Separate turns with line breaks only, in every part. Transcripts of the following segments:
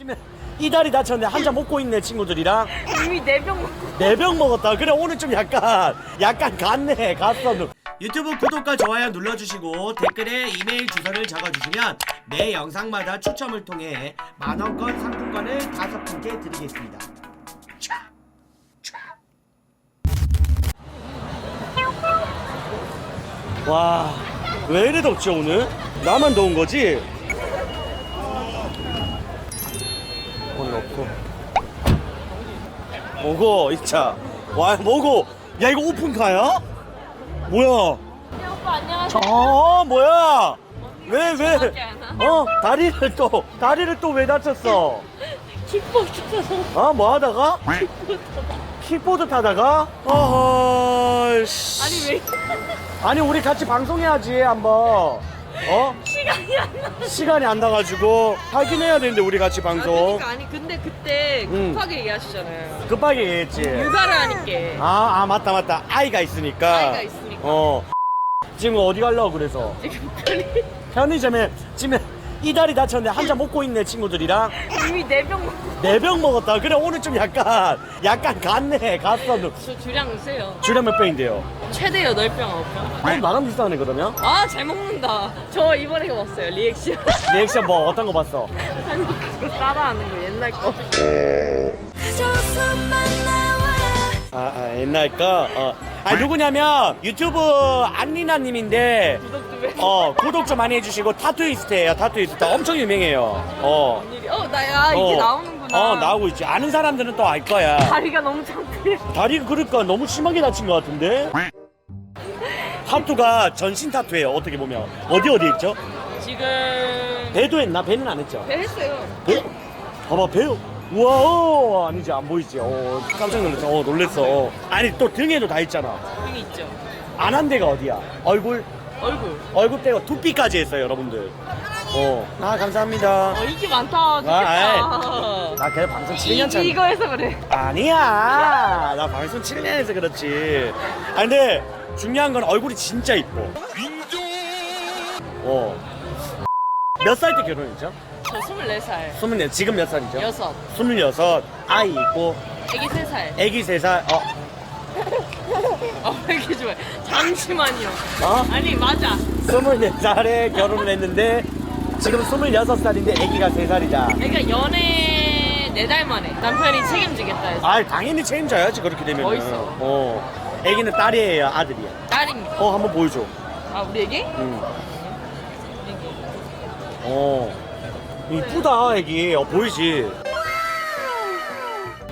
지금 이다리 다쳤는데 한잔 먹고 있네 친구들이랑.
이미 네 병 먹고.
네 병 먹었다. 그래 오늘 좀 약간 약간 갔네 갔어 유튜브 구독과 좋아요 눌러주시고 댓글에 이메일 주소를 적어주시면 매 영상마다 추첨을 통해 만원권 상품권을 다섯 분께 드리겠습니다. 와, 왜 이래 덥지 오늘? 나만 더운 거지? 오늘 없고. 뭐고, 이 차. 와, 뭐고? 야, 이거 오픈카야? 뭐야?
네, 오빠 안녕하세요
어, 뭐야? 왜, 왜?
않아?
어, 다리를 또, 다리를 또 왜 다쳤어?
킥복 시켜서
어, 뭐 하다가? 킥보드 타다가? 어허, 씨.
아니 왜
아니 우리 같이 방송해야지 한번 어?
시간이 안 나?
시간이 안 나가지고 확인해야 되는데 우리 같이
아,
방송.
그러니까 아니 근데 그때
음.
급하게 얘기하시잖아요.
급하게 얘기했지.
육아를 하니까.
아, 아 맞다 맞다. 아이가 있으니까.
아이가 있으니까.
어. 지금 어디 가려고 그래서?
지금 편히
편의점에 지금 이다리 다쳤는데 한 잔 먹고 있네 친구들이랑.
이미 네병 먹고
네 병 먹었다. 그래 오늘 좀 약간 약간 갔네. 갔어
저 주량 세요.
주량 몇 병인데요?
최대 8병 9병.
어, 나랑 비슷하네 그러면?
아 잘 먹는다. 저 이번에 봤어요 리액션.
리액션 뭐 어떤 거 봤어?
아니 그거 따라하는 거 옛날 거.
아, 아 옛날 거? 어. 아 누구냐면 유튜브 안리나 님인데
좀 해.
어 구독 좀 많이 해주시고 타투이스트예요 타투이스트 엄청 유명해요 어.
어, 나야 이게
어.
나오는구나.
어 나오고 있지 아는 사람들은 또 알 거야
다리가 너무 창피해.
다리가 그러니까 너무 심하게 다친 것 같은데 타투가 전신 타투예요 어떻게 보면 어디 어디 있죠?
지금
배도 했나? 배는 안 했죠?
배 했어요.
배? 봐봐 배우 와 어, 아니지 안 보이지 어 깜짝 놀랐어 어 놀랬어 어. 아니 또 등에도 다 있잖아
등이 있죠.
안 한 데가 어디야 얼굴
얼굴.
얼굴 떼고 두피까지 했어요 여러분들 어. 아 감사합니다
어 인기 많다. 좋겠다.
아, 나 그래 방송 7년 차
이, 이거에서 그래.
아니야 나 방송 7년 해서 그렇지 아 근데 중요한 건 얼굴이 진짜 이뻐 어 몇 살 때 결혼했죠?
저 24살.
24 지금 몇 살이죠?
여섯.
26 아이 있고
애기 3살.
애기 3살 어?
어, 왜 이렇게 좋아해? 잠시만요.
어?
아니, 맞아.
24살에 결혼을 했는데 지금 26살인데 애기가 3살이다
그러니까 연애 4달 만에 남편이 책임지겠다 해서.
아 당연히 책임져야지 그렇게 되면
멋있어.
어 애기는 딸이에요 아들이야
딸입니다.
어 한번 보여줘
아, 우리 애기?
응. 어 이쁘다 애기 어 보이지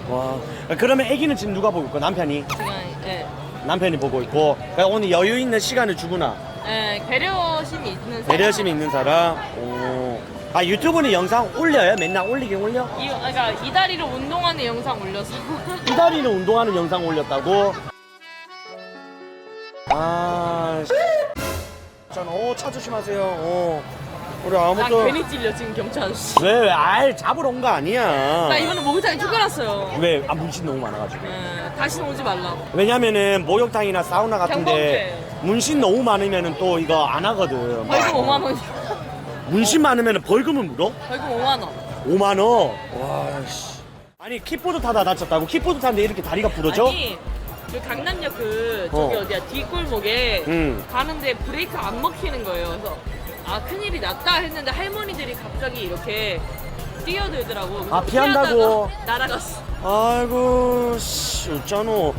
와 그러면 애기는 지금 누가 보고 있고 남편이
지금, 예.
남편이 보고 있고 그러니까 오늘 여유 있는 시간을 주구나
예, 배려심이 있는 사람.
배려심이 있는 사람 오. 아 유튜브는 영상 올려요? 맨날 올리긴 올려?
이, 그러니까 이 다리로 운동하는 영상 올려서
이 다리는 운동하는 영상 올렸다고? 아, 씨. 전, 어, 차 조심하세요. 어. 우리
나
아무도.
괜히 찔려 지금 경찰 아저씨
왜, 왜, 알, 잡으러 온 거 아니야.
나 이번에 목욕탕에 쫓겨났어요
왜, 아, 문신 너무 많아가지고.
예, 다시는 오지 말라
왜냐면은, 목욕탕이나 사우나 같은데,
경범죄.
문신 너무 많으면은 또 이거 안 하거든.
벌금 5만 원
문신 많으면은 벌금은 물어?
벌금 5만 원
5만 원? 와, 씨. 아니, 킥보드 타다 다쳤다고? 킥보드 타는데 이렇게 다리가 부러져?
아니 그 강남역 그 저기
어.
어. 디야 뒷골목에
응.
가는데 브레이크 안 먹히는 거예요 그래서 아 큰일이 났다 했는데 할머니들이 갑자기 이렇게 뛰어들더라고 그래서
아, 피한다고?
피하다가 날아갔어
아이고, 씨, 어쩌노.